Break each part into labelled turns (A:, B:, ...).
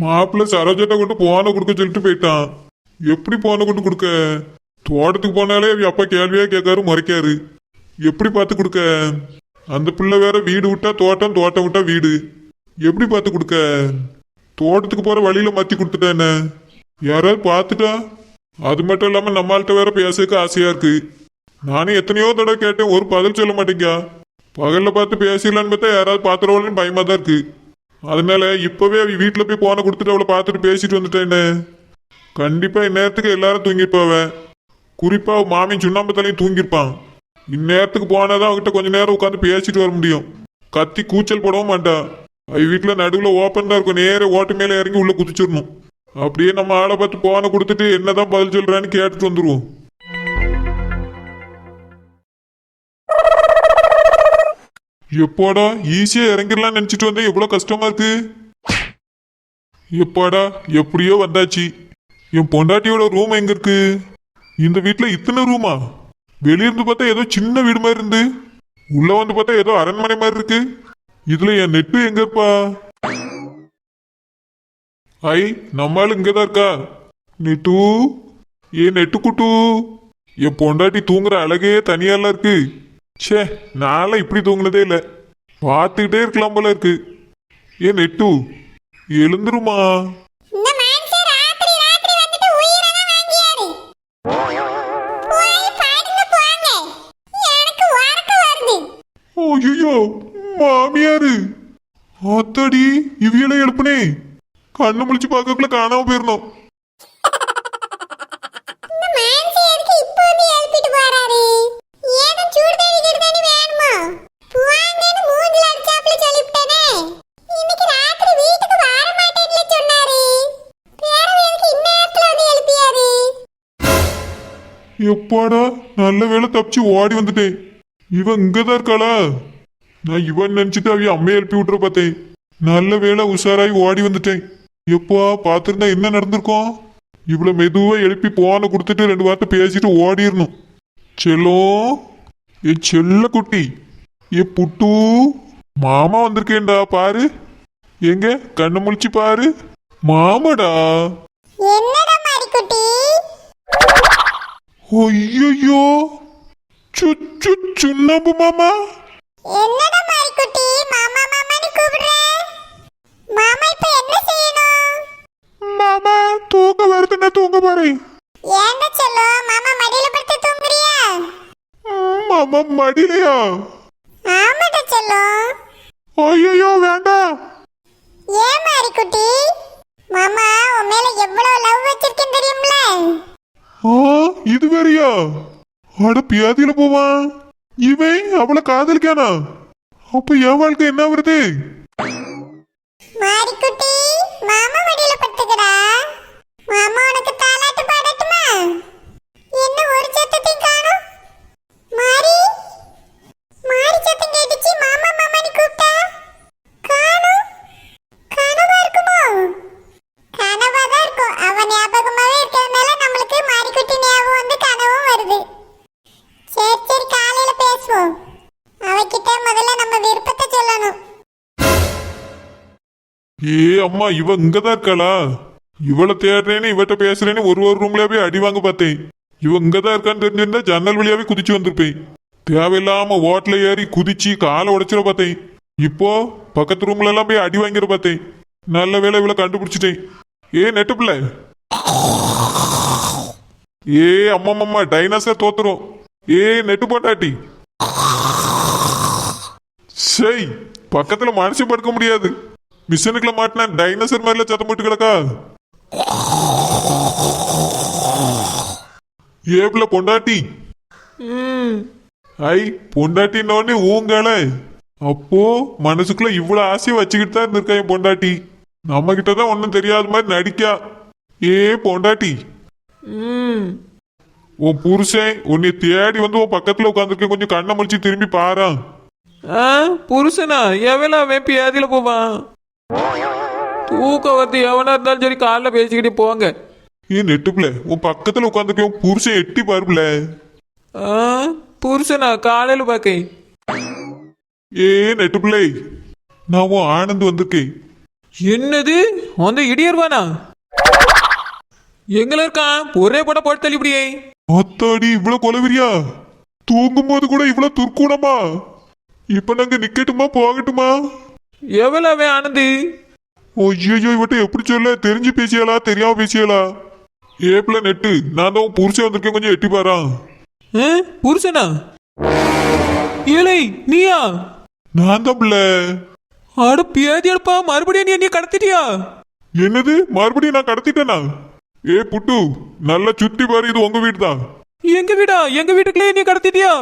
A: மாப்பிள்ள சரோஜாட்ட கொண்டு போன கொடுக்க சொல்லிட்டு போயிட்டான். எப்படி போன கொண்டு கொடுக்க? தோட்டத்துக்கு போனாலே அவ அப்பா கேள்வியா கேட்காரு முறைக்காரு. எப்படி பார்த்து கொடுக்க? அந்த பிள்ளை வேற வீடு விட்டா தோட்டம் தோட்டம் விட்டா வீடு. எப்படி பார்த்து கொடுக்க? தோட்டத்துக்கு போற வழியில மாத்தி கொடுத்துட்டேன்னு யாராவது பார்த்துட்டா? அது மட்டும் இல்லாம நம்மள்கிட்ட வேற பேசுறதுக்கு ஆசையா இருக்கு. நானும் எத்தனையோ தடவை கேட்டேன் ஒரு பதில் சொல்ல மாட்டேங்க. பகல்ல பார்த்து பேசிடலான்னு பார்த்தா யாராவது பாத்திரவாளன்னு பயமா தான் இருக்கு. அதனால இப்பவே அவ வீட்டில் போய் போன கொடுத்துட்டு அவளை பார்த்துட்டு பேசிட்டு வந்துட்டேன்னு கண்டிப்பா இந்நேரத்துக்கு எல்லாரும் தூங்கிருப்பாவ குறிப்பா மாமியும் சுண்ணாம்பு தலையும் தூங்கியிருப்பான். இந்நேரத்துக்கு போனாதான் அவகிட்ட கொஞ்ச நேரம் உட்காந்து பேசிட்டு வர முடியும். கத்தி கூச்சல் போடவும் மாட்டான் அவ வீட்டில் நடுவில் ஓப்பன் தான் இருக்கும். நேர ஓட்டு மேலே இறங்கி உள்ள குதிச்சிடணும். அப்படியே நம்ம ஆளை பார்த்து போனை கொடுத்துட்டு என்னதான் பதில் சொல்றான்னு கேட்டுட்டு வந்துடுவோம் எப்போடா ஈஸியா இறங்கிடலாம் நினைச்சிட்டு வந்தா எவ்வளவு கஷ்டமா இருக்கு? எப்பாடா எப்படியோ வந்தாச்சு. என் பொண்டாட்டியோட ரூம் எங்க இருக்கு? இந்த வீட்டுல இத்தனை ரூமா வெளியிருந்து பார்த்தா ஏதோ சின்ன வீடு மாதிரி இருந்து. உள்ள வந்து பார்த்தா ஏதோ அரண்மனை மாதிரி இருக்கு. இதுல என் நெட்டு எங்க இருப்பா? ஐ நம்மால் இங்கதான் இருக்கா? நெட்டு ஏ நெட்டு குட்டு. என் பொண்டாட்டி தூங்குற அழகே தனியாலாம் இருக்கு. ச்சே நான்லாம் இப்படி தூங்குனதே இல்லை. பார்த்துக்கிட்டே இருக்கலாம் போல இருக்கு. ஏ நெட்டு எழுந்துருமா? ஐயோ மாமியாரு. ஆத்தாடி இவியலை எழுப்புனே. கண்ணு முழிச்சு பார்க்கக்குள்ள காணாம போயிடணும் எப்பாடா நல்ல வேளை தப்பிச்சு ஓடி வந்துட்டேன் இவன் இங்கதான் இருக்காளா? நான் இவன் நினைச்சிட்டு அவன் அம்மையை எழுப்பி விட்டுற பார்த்தேன். நல்ல வேளை உஷாராகி ஓடி வந்துட்டேன். எப்பா பார்த்துருந்தா என்ன நடந்திருக்கும்? இவ்வளோ மெதுவாக எழுப்பி போன கொடுத்துட்டு ரெண்டு வார்த்தை பேசிட்டு ஓடிடணும். செல்லோ ஏ செல்ல குட்டி ஏ புட்டு மாமா வந்திருக்கேன்டா பாரு. எங்க? கண்ணு முழிச்சு பாரு. மாமாடா.
B: என்ன
A: ஐயோ சுச்சு சுண்ணாம்பு மாமா.
B: என்னடா மாரிக்குட்டி? மாமா மாமான்னு கூப்பிடுற? மாமா இப்ப என்ன செய்யணும்?
A: மாமா தூங்க வருதுன்னா தூங்க போறேன்.
B: ஏன்டா செல்லம் மாமா மடியில படுத்து தூங்குறியா?
A: மாமா மடியிலையா?
B: ஆமாடா செல்லம்
A: ஐயோ ஆ இது வேறியா? அட பியாதியில போவான். இவன் அவளை காதலிக்கானா? அப்ப என் வாழ்க்கை என்ன வருது
B: மாடிக்குட்டி மாமா மடியில பட்டுக்கடா மாமா உனக்கு
A: அம்மா இவ இங்கதான் இருக்காளா? இவளை தேடுறேன்னு இவட்ட பேசுறேன்னு ஒரு ஒரு ரூம்லயே போய் அடி வாங்க பார்த்தேன். இவ இங்கதான் இருக்கான்னு தெரிஞ்சிருந்தா ஜன்னல் வழியாவே குதிச்சு வந்திருப்பேன். தேவையில்லாம ஓட்டல ஏறி குதிச்சு காலை உடைச்சிட பார்த்தேன். இப்போ பக்கத்து ரூம்ல எல்லாம் போய் அடி வாங்கிட பார்த்தேன். நல்ல வேலை இவளை கண்டுபிடிச்சிட்டேன். ஏ நெட்டு பிள்ளை. ஏ அம்மா டைனாசர் தோத்துரும். ஏ நெட்டு போட்டாட்டி செய் பக்கத்துல மனுஷன் படுக்க முடியாது. மிஷினுக்குள்ள மாட்டினா டைனோசர் மாதிரில சத்தம் போட்டு கிடக்கா? ஏப்ல பொண்டாட்டி. ஐ பொண்டாட்டின்னொடனே ஊங்கல. அப்போ மனசுக்குள்ள இவ்வளவு ஆசையை வச்சுக்கிட்டு தான் இருந்திருக்கா என் பொண்டாட்டி. நம்ம கிட்ட தான் ஒன்றும் தெரியாத மாதிரி நடிக்கா. ஏ பொண்டாட்டி. உன் புருஷன் உன்னை தேடி வந்து உன் பக்கத்துல உட்காந்துருக்கேன் கொஞ்சம் கண்ணை முழிச்சு திரும்பி பாரான்.
C: ஆ புருஷனா? எவன் அவன் பியாதியில போவான்? தூக்கம் வந்து எவனா இருந்தாலும் சரி காலைல பேசிக்கிட்டே போங்க.
A: ஏ நெட்டுப்புல உன் பக்கத்துல உட்காந்துருக்கேன் உன் புருஷன் எட்டி பாருப்புல
C: ஆ புருஷனா? காலையில பார்க்க
A: ஏ நெட்டுப்பிள்ளை நான் உன் ஆனந்த் வந்திருக்கேன்.
C: என்னது? அந்த இடியர்வானா எங்கள இருக்கான்? ஒரே படம் போட்டு தள்ளிப்படியே.
A: அத்தாடி இவ்வளவு கொலவெறியா தூங்கும் போது கூட இவ்வளவு துர்க்குணமா? இப்ப நாங்க நிக்கட்டுமா போகட்டுமா?
C: எவ்வளவு ஆனந்து?
A: ஐயோ இவட்ட எப்படி சொல்ல தெரிஞ்சு பேசியாளா? தெரியாம பேசியாளா? ஏப்ல நெட்டு. நான் தான் புருஷன் வந்திருக்கேன். கொஞ்சம் எட்டி பாரா?
C: புருஷனா? ஏலை நீயா?
A: நான் தான் பிள்ளை.
C: அட பேதி எடுப்பா. மறுபடியும் நீ என்னைய கடத்திட்டியா?
A: என்னது? மறுபடியும் நான் கடத்திட்டேனா? ஏ புட்டு நல்லா சுத்தி பாரு. இது உங்க வீடு தான்
C: எங்க வீடா? எங்க வீட்டுக்குள்ளே நீ கடத்திட்டியா?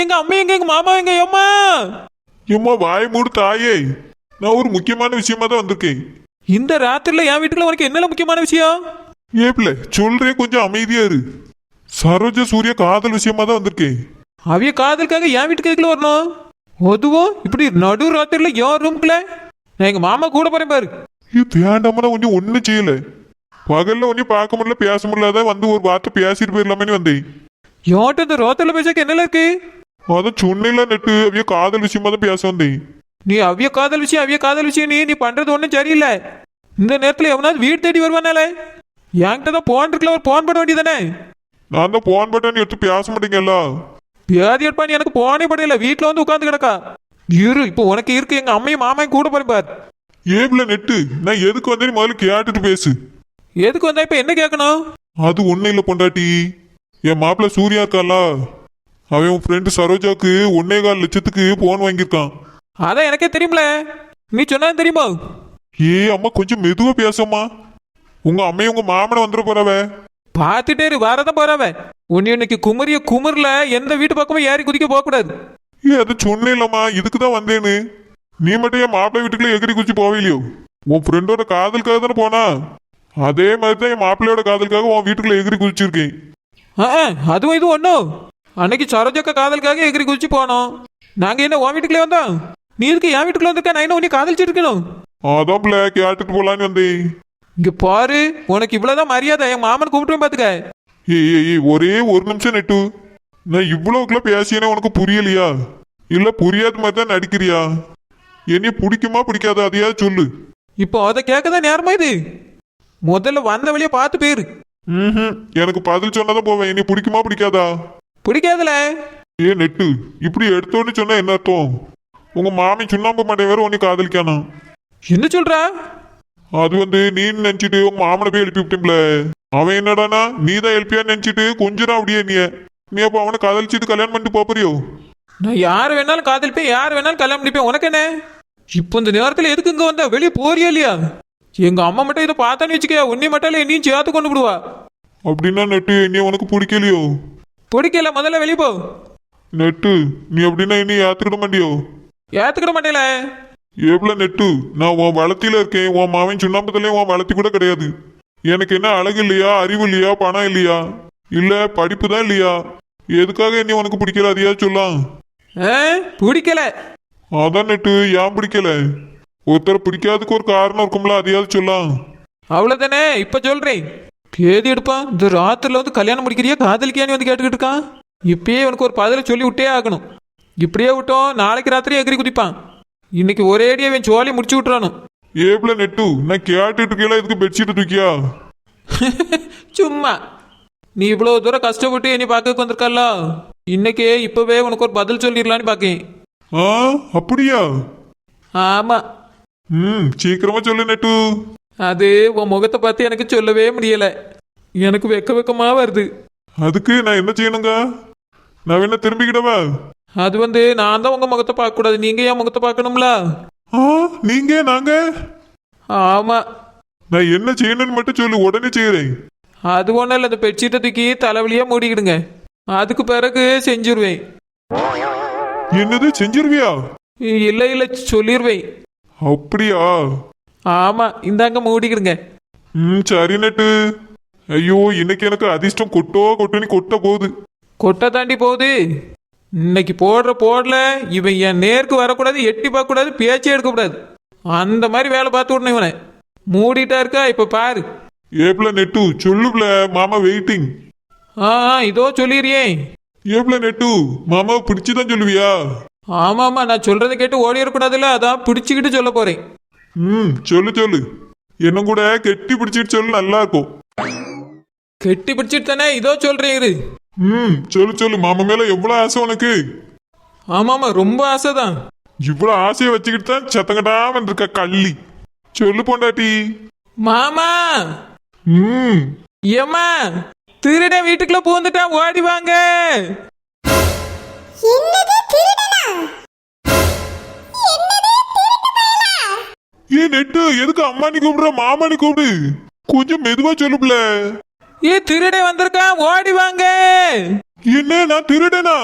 C: எங்க அம்மா எங்க எங்க மாமா எங்க அம்மா
A: ஏம்மா வாய் மூடு தாயே. நான் ஒரு முக்கியமான விஷயமா தான் வந்திருக்கேன்.
C: இந்த ராத்திரில என் வீட்டுக்குள்ள உனக்கு என்னல முக்கியமான விஷயம்?
A: ஏப்ல சொல்றேன் கொஞ்சம் அமைதியா இரு. சரோஜா சூர்யா காதல் விஷயமா தான் வந்திருக்கேன்.
C: அவிய காதலுக்காக என் வீட்டுக்கு எதுக்குள்ள வரணும்? அதுவும் இப்படி நடு ராத்திரில என் ரூம்குள்ள நான் எங்க மாமா கூட போறேன் பாரு.
A: இது வேண்டாமனா ஒன்னும் ஒன்றும் செய்யல. பகல்ல ஒன்னும் பார்க்க முடியல பேச முடியல வந்து ஒரு வார்த்தை பேசிட்டு போயிடலாமே வந்தேன்.
C: என்கிட்ட இந்த ரோத்திரில பேசக்கு என்னல இருக்கு?
A: அதான் சொன்னில நெட்டு அவைய காதல் விஷயமா தான் பேச வந்தேன்
C: நீ அவிய காதல் விஷயம் அவிய காதல் விஷயம் நீ நீ பண்றது ஒன்றும் சரியில்லை இந்த நேரத்துல எவனாவது வீடு தேடி வருவானாலே என்கிட்ட தான் போன் இருக்குல்ல ஒரு போன் பண்ண வேண்டியதானே
A: நான் தான் போன் பட்டன் எடுத்து பேச மாட்டேங்கல்ல
C: வியாதி எடுப்பா நீ எனக்கு போனே படையில வீட்டுல வந்து உட்காந்து கிடக்கா இரு இப்போ உனக்கு இருக்கு எங்க அம்மையும் மாமையும் கூட போறேன் பார்
A: ஏப்ல நெட்டு நான் எதுக்கு வந்தேன்னு முதல்ல கேட்டுட்டு பேசு
C: எதுக்கு வந்தா இப்ப என்ன கேட்கணும்
A: அது ஒன்றும் இல்லை பொண்டாட்டி என் மாப்பிள்ள சூர்யா இருக்கான்ல அவன் உன் ஃப்ரெண்டு சரோஜாவுக்கு ஒன்னே கால் லட்சத்துக்கு போன் வாங்கியிருக்கான்.
C: அதான் எனக்கே தெரியும்ல. நீ சொன்னா தெரியுமா?
A: ஏ அம்மா கொஞ்சம் மெதுவா பேசம்மா. உங்க அம்மையும் உங்க மாமனை வந்துட போறவ.
C: பார்த்துட்டே இரு வரதான் போறாவ. உன்னை இன்னைக்கு குமரிய குமர்ல எந்த வீட்டு பக்கமும் ஏறி குதிக்க போக கூடாது
A: ஏ அது சொன்னே இல்லம்மா இதுக்கு தான் வந்தேன்னு. நீ மட்டும் என் மாப்பிள்ளை வீட்டுக்குள்ள எகிரி குச்சி போவில்லையோ உன் ஃப்ரெண்டோட காதலுக்காக தானே போனா? அதே மாதிரி தான் என் மாப்பிள்ளையோட காதலுக்காக உன் வீட்டுக்குள்ள எகிரி குதிச்சிருக்கேன்.
C: ஆ, அதுவும் இது ஒன்றும் அன்னைக்கு சரோஜக்க காதலுக்காக எகிரி குதிச்சு போனோம் நாங்க என்ன உன் வீட்டுக்குள்ளே வந்தோம்? நீ இதுக்கு என் வீட்டுக்குள்ள வந்திருக்க? நான் என்ன உன்னை காதலிச்சிட்டு இருக்கணும்
A: அதான் பிள்ளை கேட்டுட்டு போலான்னு வந்தேன்.
C: இங்க பாரு உனக்கு இவ்வளவுதான் மரியாதை. என் மாமன் கூப்பிட்டு பாத்துக்க.
A: ஏய் ஏய், ஏய் ஒரே ஒரு நிமிஷம் நெட்டு. நான் இவ்வளவுக்குள்ள பேசியேனே உனக்கு புரியலையா? இல்ல புரியாத மாதிரி தான் நடிக்கிறியா? என்னைய பிடிக்குமா பிடிக்காதா? அதையாவது சொல்லு.
C: இப்போ அதை கேட்கதான் நேரமா இது? முதல்ல வந்த வழியை பார்த்து போயிரு
A: ம்ஹும். எனக்கு பதில் சொன்னாதான் போவேன். என்னைய பிடிக்குமா பிடிக்காதா?
C: பிடிக்காதுல.
A: ஏ நெட்டு இப்படி எடுத்தோன்னு சொன்னா என்ன அர்த்தம்? உங்க மாமி சுண்ணாம்பு மண்டை வேற உன்னை காதலிக்கானா?
C: என்ன சொல்ற?
A: அது வந்து நீ நினைச்சிட்டு உங்க மாமனை போய் எழுப்பி விட்டேன்ல. அவன் என்னடானா நீ தான் எழுப்பியான்னு நினைச்சிட்டு கொஞ்சம் அப்படியே நீ. நீ அப்ப அவனை காதலிச்சிட்டு கல்யாணம் பண்ணிட்டு போறியோ?
C: நான் யார் வேணாலும் காதலிப்பேன் யார் வேணாலும் கல்யாணம் பண்ணிப்பேன். உனக்கு என்ன? இப்போ இந்த நேரத்தில் எதுக்கு இங்க வந்த? வெளியே போறியா இல்லையா? எங்க அம்மா மட்டும் இதை பார்த்தான்னு வச்சுக்க. உன்னை மட்டும் இல்லை என்னையும் சேர்த்து கொண்டு விடுவா.
A: அப்படின்னா நெட்டு என்னைய உனக்கு பிடிக்கலையோ?
C: பிடிக்கல முதல்ல வெளியே போ.
A: நெட்டு நீ அப்படின்னா இனி ஏத்துக்கிட மாட்டியோ?
C: ஏத்துக்கிட மாட்டேல.
A: ஏப்ல நெட்டு நான் உன் வளத்தில இருக்கேன். உன் மாவன் சுண்ணாம்பத்துலயும் உன் வளர்த்தி கூட கிடையாது. எனக்கு என்ன அழகு இல்லையா அறிவு இல்லையா பணம் இல்லையா? இல்ல படிப்பு தான் இல்லையா? எதுக்காக என்னை உனக்கு பிடிக்கல அதையா சொல்லலாம்
C: ஆ, பிடிக்கல.
A: அதான் நெட்டு ஏன் பிடிக்கல? ஒருத்தர் பிடிக்காததுக்கு ஒரு காரணம் இருக்கும்ல அதையாவது சொல்லலாம்
C: அவ்வளவுதானே இப்ப சொல்றேன். பேதி எடுப்பான் இந்த ராத்திரில வந்து கல்யாணம் முடிக்கிறியா? காதலிக்கியான்னு வந்து கேட்டுக்கிட்டு இருக்கான் இப்பயே உனக்கு ஒரு பதில சொல்லி விட்டே ஆகணும். இப்படியே விட்டோம் நாளைக்கு ராத்திரி எகிரி குதிப்பான். இன்னைக்கு ஒரே அடியே அவன் சோழி முடிச்சு விட்டுறானும்
A: ஏப்ல நெட்டு நான் கேட்டுட்டு இருக்கேன் இதுக்கு பெட்ஷீட் தூக்கியா
C: சும்மா. நீ இவ்வளவு தூரம் கஷ்டப்பட்டு என்னை பார்க்க வந்திருக்கல்ல? இன்னைக்கே இப்பவே உனக்கு ஒரு பதில் சொல்லிடலான்னு பார்க்கேன்.
A: ஆ அப்படியா?
C: ஆமா.
A: ம் சீக்கிரமா சொல்லு நெட்டு.
C: அது உன் முகத்தை பார்த்து எனக்கு சொல்லவே முடியல. எனக்கு வெக்க வெக்கமா வருது.
A: அதுக்கு நான் என்ன செய்யணுங்க? நான் வேணா திரும்பிக்கிடவா?
C: அது வந்து நான் தான் உங்க முகத்தை பார்க்க கூடாது நீங்க என் முகத்தை பார்க்கணும்ல?
A: ஆ நீங்க நாங்க?
C: ஆமா.
A: நான் என்ன செய்யணும்னு மட்டும் சொல்லு உடனே செய்யறேன்
C: அது ஒன்றும் இல்லை இந்த பெட்ஷீட்டை தூக்கி தலைவலியா மூடிக்கிடுங்க. அதுக்கு பிறகு செஞ்சிருவேன்.
A: என்னது செஞ்சிருவியா?
C: இல்லை இல்லை சொல்லிடுவேன்
A: அப்படியா?
C: ஆமா இந்தாங்க மூடிக்கிடுங்க.
A: ம் சரி நட்டு. ஐயோ இன்னைக்கு எனக்கு அதிர்ஷ்டம் கொட்டோ கொட்டுன்னு கொட்ட போகுது.
C: கொட்டை தாண்டி போகுது. இன்னைக்கு போடுற போடல இவன் என் நேருக்கு வரக்கூடாது எட்டி பார்க்கக்கூடாது பேச்சே எடுக்கக்கூடாது. அந்த மாதிரி வேலை பார்த்து விடணும் இவனை. மூடிட்டா இருக்கா இப்போ பாரு.
A: ஏப்ல நெட்டு சொல்லுப்ல மாமா வெயிட்டிங்
C: ஆ ஆ, இதோ சொல்லிடுறியே
A: ஏப்ல நெட்டு மாமா பிடிச்சுதான் சொல்லுவியா?
C: ஆமா ஆமா நான் சொல்றதை கேட்டு ஓடிடக்கூடாதுல்ல அதான் பிடிச்சிக்கிட்டு சொல்ல போறேன்.
A: ம் சொல்லு சொல்லு. என்ன கூட கெட்டி பிடிச்சிட்டு சொல்லு நல்லா இருக்கும்
C: கெட்டி பிடிச்சிட்டு தானே? இதோ சொல்றேன் இரு
A: ம் சொல்லு சொல்லு. மாமா மேல எவ்வளவு ஆசை உனக்கு?
C: ஆமாமா ரொம்ப ஆசைதான்.
A: இவ்வளவு ஆசையை வச்சுக்கிட்டு தான் சத்தங்கட்டாம இருக்க கள்ளி. சொல்லு பொண்டாட்டி.
C: மாமா!
A: ம்.
C: ஏம்மா திருடன் வீட்டுக்குள்ள பூந்துட்டான் ஓடி வாங்க.
A: ஏ நெட்டு எதுக்கு அம்மானி கூப்பிடுற? மாமானி கூப்பிடு. கொஞ்சம் மெதுவா சொல்லுப்ல
C: ஏ திருடன் வந்திருக்கான். ஓடி வாங்க.
A: என்ன நான் திருடனா?